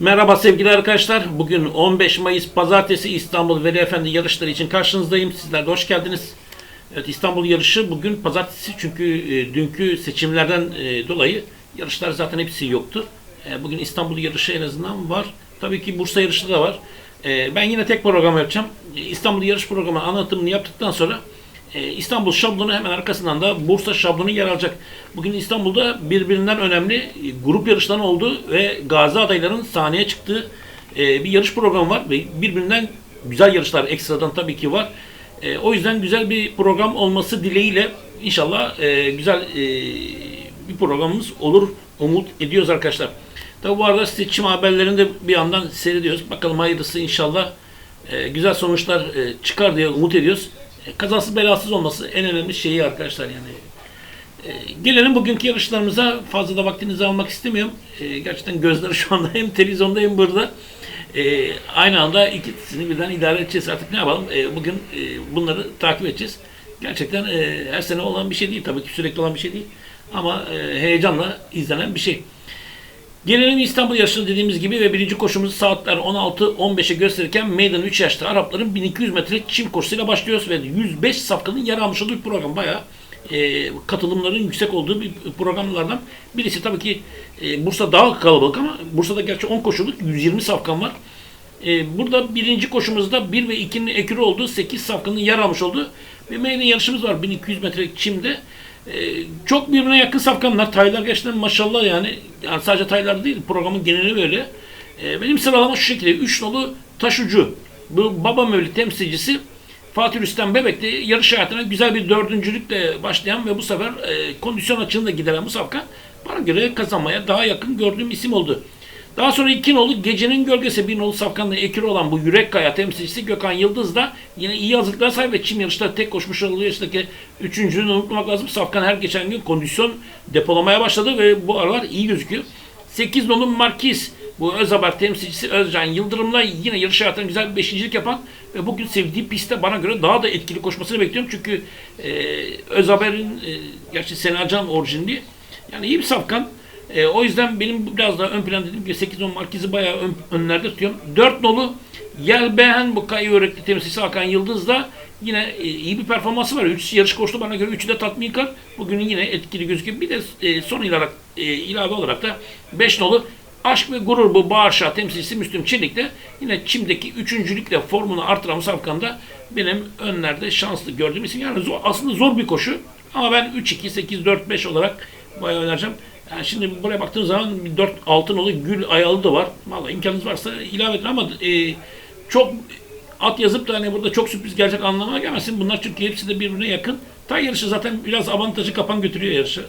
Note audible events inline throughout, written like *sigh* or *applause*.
Merhaba sevgili arkadaşlar. Bugün 15 Mayıs Pazartesi İstanbul Veli Efendi yarışları için karşınızdayım. Sizler de hoş geldiniz. Evet İstanbul yarışı bugün pazartesi çünkü e, dünkü seçimlerden e, dolayı yarışlar zaten hepsi yoktu. E, bugün İstanbul yarışı en azından var. Tabii ki Bursa yarışı da var. E, ben yine tek program yapacağım. E, İstanbul yarış programı anlatımını yaptıktan sonra e, İstanbul şablonu hemen arkasından da Bursa şablonu yer alacak. Bugün İstanbul'da birbirinden önemli grup yarışları oldu ve gazi adayların sahneye çıktığı e, bir yarış programı var ve birbirinden güzel yarışlar ekstradan tabii ki var. E, o yüzden güzel bir program olması dileğiyle inşallah güzel bir programımız olur umut ediyoruz arkadaşlar. Tabi bu arada seçim haberlerini de bir yandan seyrediyoruz. Bakalım hayırlısı inşallah güzel sonuçlar çıkar diye umut ediyoruz. Kazasız belasız olması en önemli şeyi arkadaşlar yani. E, gelelim bugünkü yarışlarımıza. Fazla da vaktinizi almak istemiyorum. E, gerçekten gözleri şu anda *laughs* hem televizyonda hem burada. E, aynı anda ikisini birden idare edeceğiz. Artık ne yapalım? E, bugün e, bunları takip edeceğiz. Gerçekten e, her sene olan bir şey değil. Tabii ki sürekli olan bir şey değil. Ama e, heyecanla izlenen bir şey. Gelelim İstanbul yarışını dediğimiz gibi ve birinci koşumuzu saatler 16-15'e gösterirken meydan 3 yaşta Arapların 1200 metre çim koşusuyla başlıyoruz ve 105 safkanın yer almış olduğu program. Bayağı e, katılımların yüksek olduğu bir programlardan birisi. Tabii ki e, Bursa daha kalabalık ama Bursa'da gerçi 10 koşuluk 120 safkan var. E, burada birinci koşumuzda 1 ve 2'nin ekürü olduğu 8 safkanın yer almış olduğu bir meydan yarışımız var 1200 metre çimde. Ee, çok birbirine yakın safkanlar. Taylar gerçekten maşallah yani. Yani sadece taylar değil programın geneli böyle. Ee, benim sıralama şu şekilde. 3 nolu taşucu. Bu Baba Mevlid temsilcisi Fatih Rüstem Bebek'te yarış hayatına güzel bir dördüncülükle başlayan ve bu sefer e, kondisyon açığını da gideren bu safkan bana göre kazanmaya daha yakın gördüğüm isim oldu. Daha sonra iki nolu Gecenin Gölgesi bir nolu safkanla ekür olan bu Yürek Kaya temsilcisi Gökhan Yıldız da yine iyi hazırlıklar sahip ve çim yarışta tek koşmuş olduğu yarıştaki üçüncülüğünü unutmamak lazım. Safkan her geçen gün kondisyon depolamaya başladı ve bu aralar iyi gözüküyor. 8 nolu Markiz bu Özabar temsilcisi Özcan Yıldırım'la yine yarış hayatında güzel bir beşincilik yapan ve bugün sevdiği pistte bana göre daha da etkili koşmasını bekliyorum. Çünkü e, Özaber'in e, gerçi Senacan orijinli yani iyi bir safkan. E, o yüzden benim biraz daha ön plan dedim ki 8 10 Markiz'i bayağı ön, önlerde tutuyorum. 4 nolu Yelbehen bu kayı öğretti temsilcisi Hakan Yıldız da yine e, iyi bir performansı var. 3 yarış koştu bana göre 3'ü de tatminkar. Bugün yine etkili gözüküyor. Bir de e, son ilarak, e, ilave olarak da 5 nolu Aşk ve Gurur bu Bağırşah temsilcisi Müslüm Çelik de yine Çim'deki üçüncülükle formunu artıran Safkan'da benim önlerde şanslı gördüğüm isim. Yani zor, aslında zor bir koşu ama ben 3-2-8-4-5 olarak bayağı önereceğim. Yani şimdi buraya baktığınız zaman bir 4 altın gül ayalı da var. Vallahi imkanınız varsa ilave edin ama e, çok at yazıp da hani burada çok sürpriz gelecek anlamına gelmesin. Bunlar çünkü hepsi de birbirine yakın. Tay yarışı zaten biraz avantajı kapan götürüyor yarışı.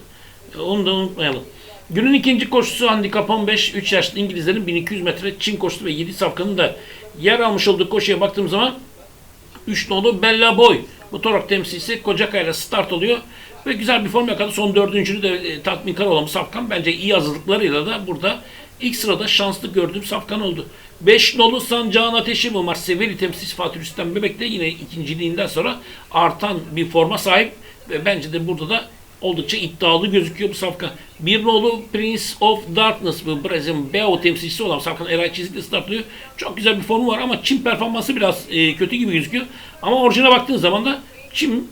E, onu da unutmayalım. Günün ikinci koşusu handikap 15, 3 yaşlı İngilizlerin 1200 metre Çin koşusu ve 7 safkanın da yer almış olduğu koşuya baktığım zaman 3 nolu Bella Boy. Bu torak temsilcisi Kocakay'la start oluyor. Ve güzel bir form yakaladı. Son dördüncülü de e, tatminkar olan Safkan. Bence iyi hazırlıklarıyla da burada ilk sırada şanslı gördüğüm Safkan oldu. 5 nolu Sancağın Ateşi bu maç Severi temsilcisi Fatih Rüstem Bebek de yine ikinciliğinden sonra artan bir forma sahip. Ve bence de burada da oldukça iddialı gözüküyor bu safkan. Bir nolu Prince of Darkness bu Brazil Beo temsilcisi olan safkan Eray Çizik'le startlıyor. Çok güzel bir formu var ama Çin performansı biraz e, kötü gibi gözüküyor. Ama orijine baktığın zaman da Çin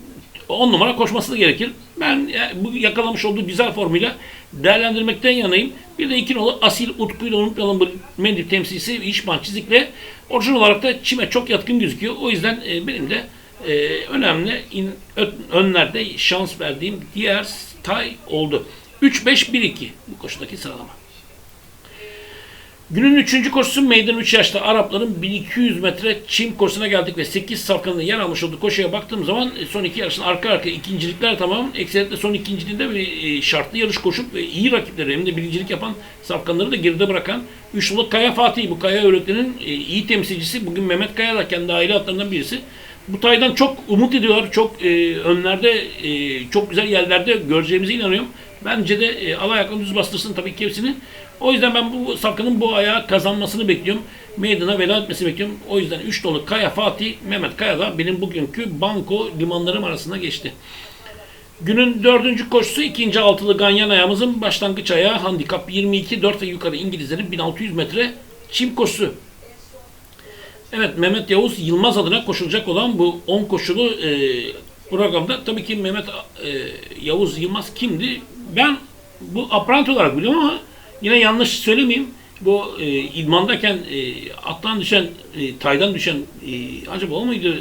10 numara koşması da gerekir. Ben e, bu yakalamış olduğu güzel formuyla değerlendirmekten yanayım. Bir de iki nolu Asil Utku'yla unutmayalım bu Mendip temsilcisi İşman Çizik'le orijin olarak da Çim'e çok yatkın gözüküyor. O yüzden e, benim de e, önemli önlerde şans verdiğim diğer tay oldu. 3-5-1-2 bu koşudaki sıralama. Günün üçüncü koşusu meydan 3 yaşta Arapların 1200 metre çim koşusuna geldik ve 8 safkanın yer almış olduğu koşuya baktığım zaman e, son iki yarışın arka arka ikincilikler tamam. Ekseriyetle son ikinciliğinde bir e, şartlı yarış koşup ve iyi rakipleri hem de birincilik yapan safkanları da geride bırakan 3 yıllık Kaya Fatih bu Kaya öğretmenin e, iyi temsilcisi. Bugün Mehmet Kaya da kendi aile atlarından birisi. Bu taydan çok umut ediyorlar. Çok e, önlerde e, çok güzel yerlerde göreceğimize inanıyorum. Bence de e, Allah ayaklarını düz bastırsın tabii ki hepsini. O yüzden ben bu Safkan'ın bu ayağı kazanmasını bekliyorum. Meydana veda etmesini bekliyorum. O yüzden 3 dolu Kaya Fatih, Mehmet Kaya da benim bugünkü banko limanlarım arasına geçti. Günün dördüncü koşusu ikinci altılı ganyan ayağımızın başlangıç ayağı handikap 22 4 ve yukarı İngilizlerin 1600 metre çim koşusu. Evet Mehmet Yavuz Yılmaz adına koşulacak olan bu 10 koşulu e, programda tabii ki Mehmet e, Yavuz Yılmaz kimdi? Ben bu apranti olarak biliyorum ama yine yanlış söylemeyeyim. Bu e, idmandayken e, attan düşen, e, taydan düşen e, acaba o muydu?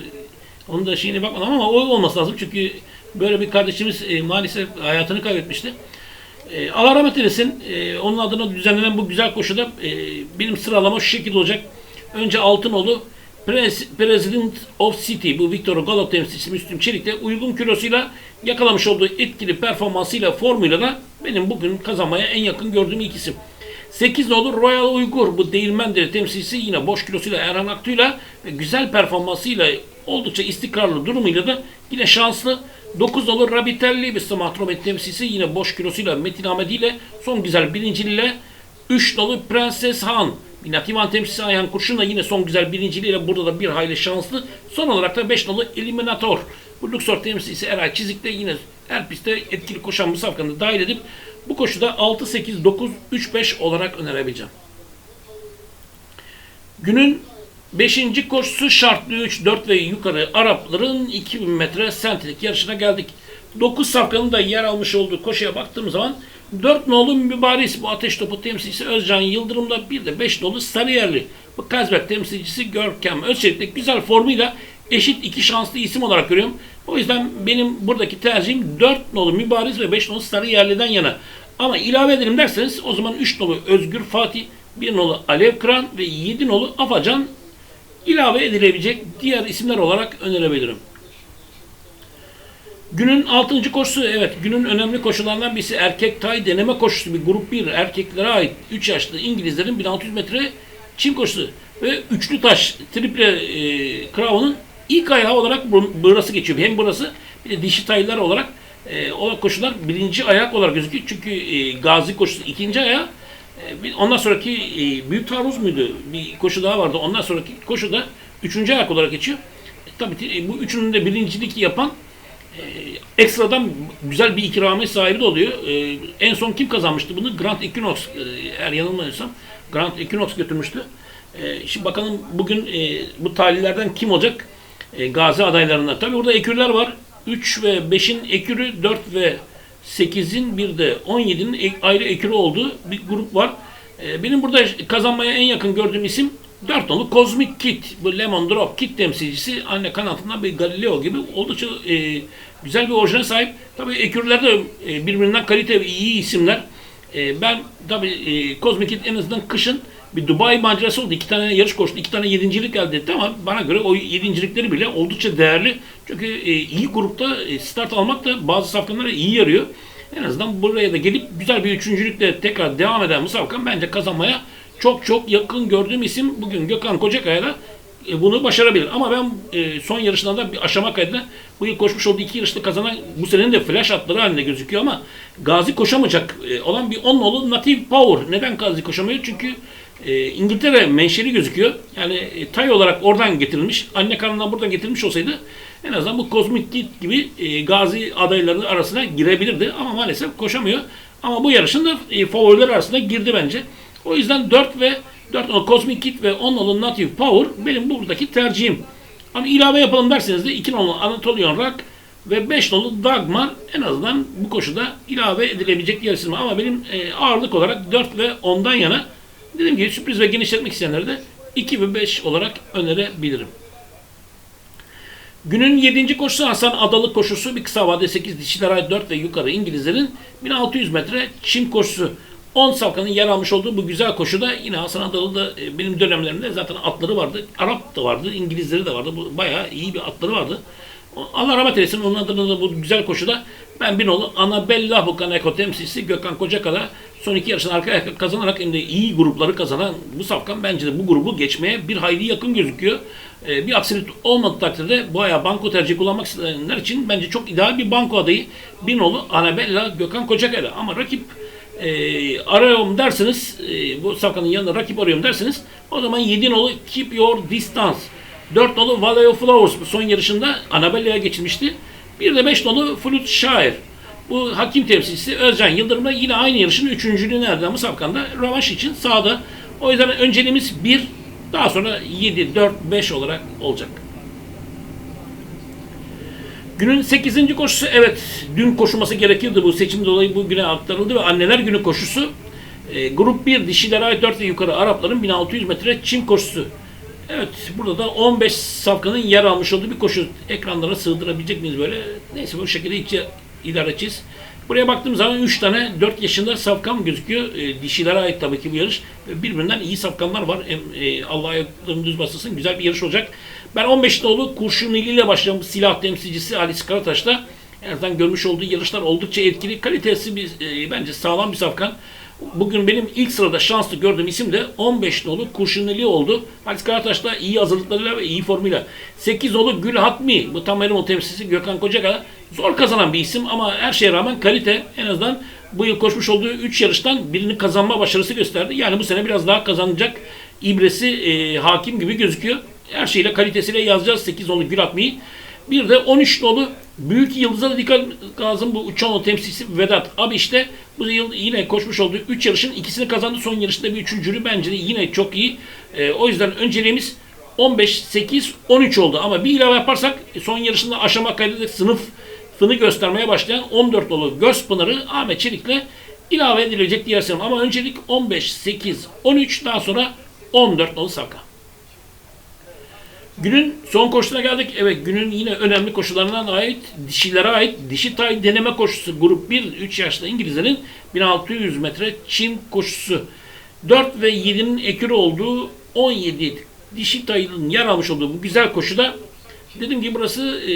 Onun da şeyine bakmadım ama o olması lazım çünkü böyle bir kardeşimiz e, maalesef hayatını kaybetmişti. E, Allah rahmet eylesin. E, onun adına düzenlenen bu güzel koşuda e, benim sıralama şu şekilde olacak. Önce Altınoğlu Pres- President of City bu Victor Galop temsilcisi Müslüm Çelik'te uygun kilosuyla yakalamış olduğu etkili performansıyla formuyla da benim bugün kazanmaya en yakın gördüğüm ilk isim. 8 nolu Royal Uygur bu Değirmendere temsilcisi yine boş kilosuyla Erhan Aktu'yla ve güzel performansıyla oldukça istikrarlı durumuyla da yine şanslı. 9 nolu Rabitelli bir Samatromet temsilcisi yine boş kilosuyla Metin Ahmet ile son güzel birinciliğiyle 3 nolu Prenses Han Nativan temsilcisi Ayhan Kurşun da yine son güzel birinciliğiyle burada da bir hayli şanslı. Son olarak da 5 nolu Eliminator. Bu Luxor temsilcisi Eray Çizik de yine her pistte etkili koşan musabkanı dahil edip bu koşuda 6, 8, 9, 3, 5 olarak önerebileceğim. Günün 5. koşusu şartlı 3, 4 ve yukarı Arapların 2000 metre sentetik yarışına geldik. 9 safkanın da yer almış olduğu koşuya baktığım zaman 4 nolu Mübaris bu ateş topu temsilcisi Özcan Yıldırım'da bir de 5 nolu Sarıyerli bu Kazbek temsilcisi Görkem Özçelik'te güzel formuyla eşit iki şanslı isim olarak görüyorum. O yüzden benim buradaki tercihim 4 nolu Mübariz ve 5 nolu Sarıyerli'den yana. Ama ilave edelim derseniz o zaman 3 nolu Özgür Fatih, 1 nolu Alev Kıran ve 7 nolu Afacan ilave edilebilecek diğer isimler olarak önerebilirim. Günün 6. koşusu evet günün önemli koşularından birisi erkek tay deneme koşusu bir grup 1 erkeklere ait 3 yaşlı İngilizlerin 1600 metre çim koşusu ve üçlü taş triple e, Crown'un ilk ayağı olarak bu- burası geçiyor. Hem burası bir de dişi taylar olarak e, o koşular birinci ayak olarak gözüküyor. Çünkü e, Gazi koşusu ikinci ayağı e, ondan sonraki e, Büyük Taarruz muydu? Bir koşu daha vardı. Ondan sonraki koşu da üçüncü ayak olarak geçiyor. E, tabii e, bu üçünün de birincilik yapan e, ekstradan güzel bir ikramiye sahibi de oluyor. E, en son kim kazanmıştı bunu? Grand Equinox. E, eğer yanılmıyorsam Grand Equinox götürmüştü. E, şimdi bakalım bugün e, bu talihlerden kim olacak? E, gazi adaylarından. Tabii burada ekürler var. 3 ve 5'in ekürü, 4 ve 8'in bir de 17'nin ek- ayrı ekürü olduğu bir grup var. E, benim burada kazanmaya en yakın gördüğüm isim 4 nolu Cosmic Kid. Bu Lemon Drop Kid temsilcisi anne kanatından bir Galileo gibi oldukça e, güzel bir orijine sahip. Tabii ekürler de e, birbirinden kalite ve iyi isimler. E, ben tabii e, Cosmic Kid en azından kışın bir Dubai macerası oldu. İki tane yarış koştu. iki tane yedincilik elde etti ama bana göre o yedincilikleri bile oldukça değerli. Çünkü e, iyi grupta e, start almak da bazı safkanlara iyi yarıyor. En azından buraya da gelip güzel bir üçüncülükle tekrar devam eden Musabkan bence kazanmaya çok çok yakın gördüğüm isim bugün Gökhan Kocakaya da e, bunu başarabilir. Ama ben e, son yarışından da bir aşama kaydına bu yıl koşmuş olduğu iki yarışta kazanan bu senenin de flash atları halinde gözüküyor ama Gazi koşamayacak e, olan bir 10 nolu Native Power. Neden Gazi koşamıyor? Çünkü e, İngiltere menşeli gözüküyor. Yani e, tay olarak oradan getirilmiş. Anne karnından buradan getirilmiş olsaydı en azından bu Cosmic Kid gibi e, Gazi adayları arasına girebilirdi. Ama maalesef koşamıyor. Ama bu yarışın da e, favoriler arasında girdi bence. O yüzden 4 ve 4 nolu Cosmic Kid ve 10 nolu Native Power benim buradaki tercihim. Ama ilave yapalım derseniz de 2 nolu Anatolian Rock ve 5 nolu Dagmar en azından bu koşuda ilave edilebilecek isim. Ama benim e, ağırlık olarak 4 ve 10'dan yana dediğim gibi sürpriz ve genişletmek isteyenlere de 2 ve 5 olarak önerebilirim. Günün 7. koşusu Hasan Adalı koşusu bir kısa vade 8 dişiler ait 4 ve yukarı İngilizlerin 1600 metre çim koşusu. 10 safkanın yer almış olduğu bu güzel koşuda yine Hasan Adalı da e, benim dönemlerimde zaten atları vardı. Arap da vardı, İngilizleri de vardı. Bu bayağı iyi bir atları vardı. Allah rahmet eylesin onun adına da bu güzel koşuda ben bir nolu Anabella Bukaneko temsilcisi Gökhan Kocakala son iki yarışını arka arka kazanarak hem de iyi grupları kazanan bu safkan bence de bu grubu geçmeye bir hayli yakın gözüküyor. Ee, bir aksilik olmadığı takdirde bu ayağı banko tercih kullanmak isteyenler için bence çok ideal bir banko adayı. Bir nolu Anabella Gökhan Kocakala ama rakip e, arıyorum derseniz e, bu safkanın yanında rakip arıyorum derseniz o zaman 7 nolu Keep Your Distance 4 nolu Valley of Flowers son yarışında Anabella'ya geçilmişti. Bir de 5 nolu Flute Shire. Bu hakim temsilcisi Özcan Yıldırım'la yine aynı yarışın üçüncülüğünü elde bu safkanda rövanş için sağda. O yüzden önceliğimiz 1, daha sonra 7, 4, 5 olarak olacak. Günün 8. koşusu evet dün koşulması gerekirdi bu seçim dolayı bugüne aktarıldı ve anneler günü koşusu e, grup 1 dişilere ait 4 ve yukarı Arapların 1600 metre çim koşusu. Evet burada da 15 safkanın yer almış olduğu bir koşu. Ekranlara sığdırabilecek miyiz böyle? Neyse bu şekilde hiç idare edeceğiz. Buraya baktığım zaman 3 tane 4 yaşında safkan gözüküyor. E, dişilere ait tabii ki bu yarış. E, Birbirinden iyi safkanlar var. E, Allah ayaklarını düz basılsın. Güzel bir yarış olacak. Ben 15 nolu Kurşunili ile başlayan silah temsilcisi Ali Karataş'ta en azından görmüş olduğu yarışlar oldukça etkili. Kalitesi bir, e, bence sağlam bir safkan. Bugün benim ilk sırada şanslı gördüğüm isim de 15 nolu Kurşunili oldu. Halis Karataş da iyi hazırlıklarıyla ve iyi formuyla. 8 nolu Gül Hatmi, bu tam o temsilcisi Gökhan Kocakaya zor kazanan bir isim ama her şeye rağmen kalite en azından bu yıl koşmuş olduğu 3 yarıştan birini kazanma başarısı gösterdi. Yani bu sene biraz daha kazanacak ibresi e, hakim gibi gözüküyor. Her şeyle kalitesiyle yazacağız 8 nolu Gül Hatmi'yi. Bir de 13 nolu büyük yıldıza da dikkat lazım bu uçan o temsilcisi Vedat. Abi işte bu yıl yine koşmuş olduğu 3 yarışın ikisini kazandı. Son yarışında bir üçüncülü bence de yine çok iyi. E, o yüzden önceliğimiz 15, 8, 13 oldu. Ama bir ilave yaparsak son yarışında aşama kaydedip sınıf fını göstermeye başlayan 14 nolu Göz Pınarı Ahmet Çelik'le ilave edilecek diğer sınıf. Ama öncelik 15, 8, 13 daha sonra 14 nolu Savka. Günün son koşusuna geldik. Evet günün yine önemli koşularından ait dişilere ait dişi tay deneme koşusu grup 1 3 yaşlı İngilizlerin 1600 metre çim koşusu. 4 ve 7'nin ekürü olduğu 17 dişi tayının yer almış olduğu bu güzel koşuda dedim ki burası e,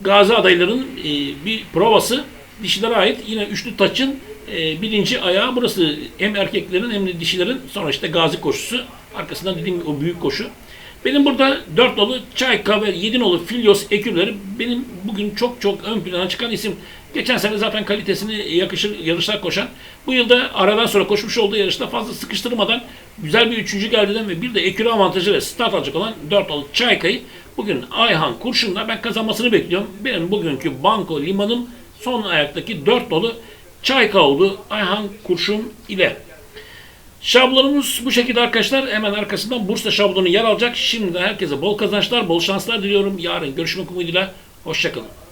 gazi adayların e, bir provası. Dişilere ait yine üçlü taçın e, birinci ayağı burası. Hem erkeklerin hem de dişilerin sonra işte gazi koşusu. Arkasından dediğim o büyük koşu. Benim burada 4 nolu Çayka ve 7 nolu Filios ekürleri benim bugün çok çok ön plana çıkan isim. Geçen sene zaten kalitesini yakışır yarışlar koşan. Bu yılda aradan sonra koşmuş olduğu yarışta fazla sıkıştırmadan güzel bir üçüncü geldiğinden ve bir de ekürü avantajı ve start alacak olan 4 nolu Çayka'yı bugün Ayhan Kurşun'la ben kazanmasını bekliyorum. Benim bugünkü banko limanım son ayaktaki 4 nolu Çayka oldu Ayhan Kurşun ile. Şablonumuz bu şekilde arkadaşlar. Hemen arkasından Bursa şablonu yer alacak. Şimdi herkese bol kazançlar, bol şanslar diliyorum. Yarın görüşmek umuduyla. Hoşçakalın.